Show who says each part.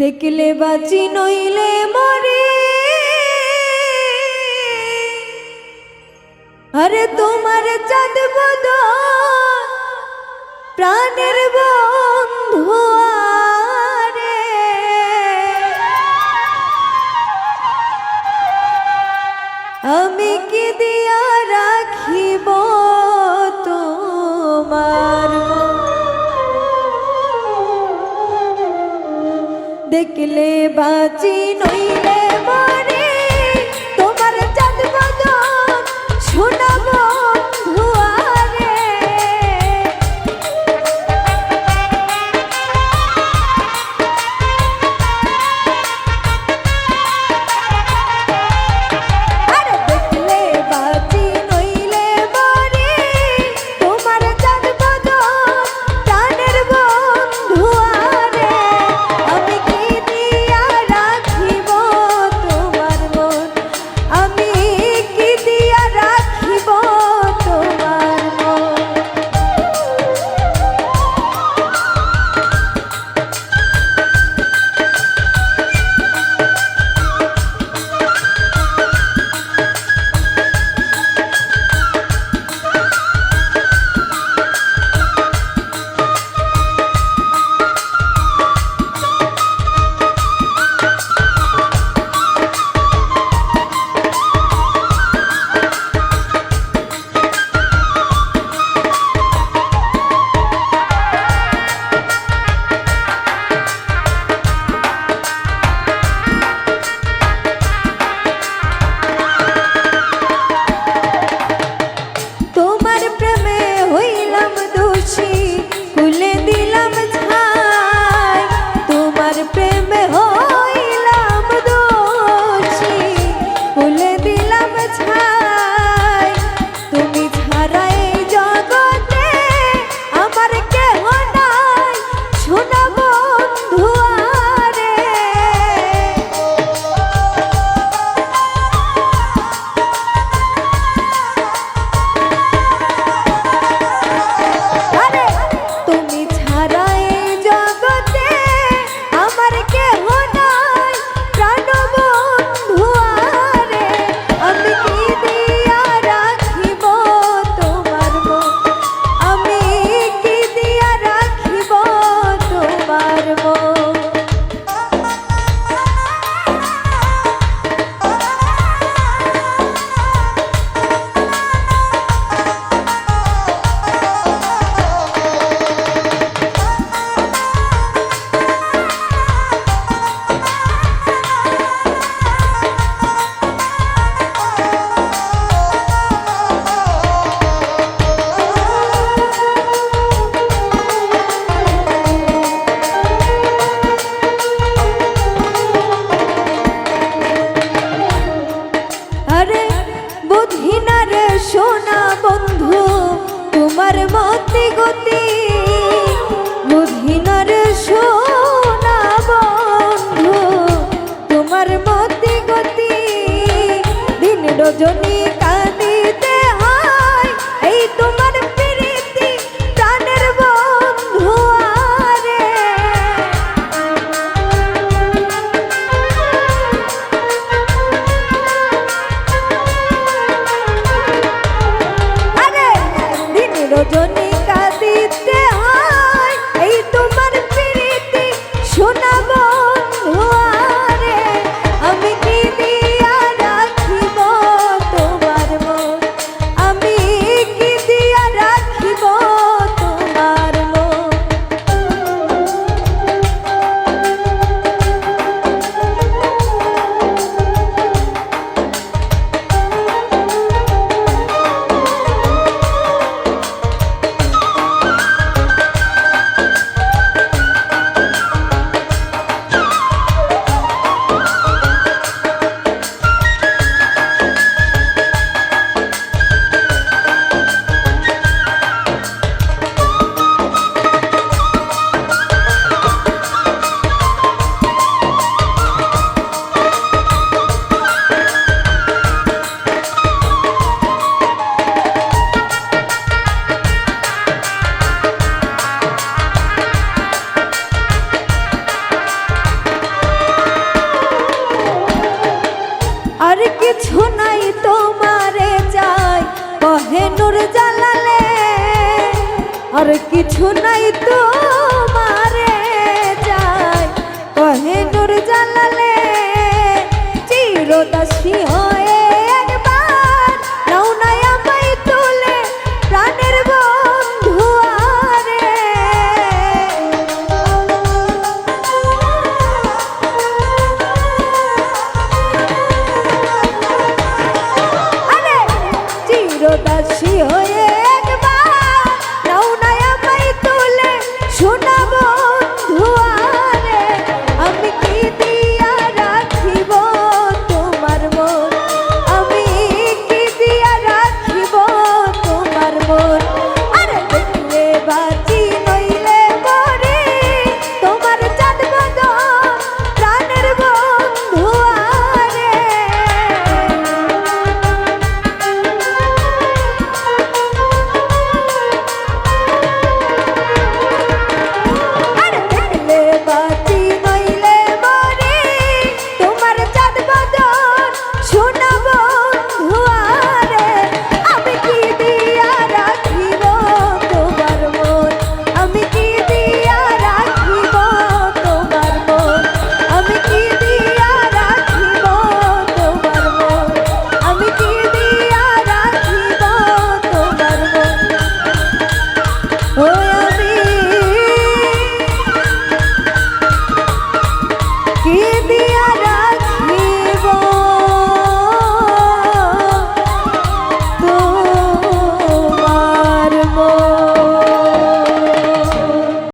Speaker 1: দেখলে বাঁচি নইলে মরি। আরে তোমার চাঁদ বদ প্রাণের বন্ধু। দেখলে বাঁচি নই। আর কিছু নাই তোমারে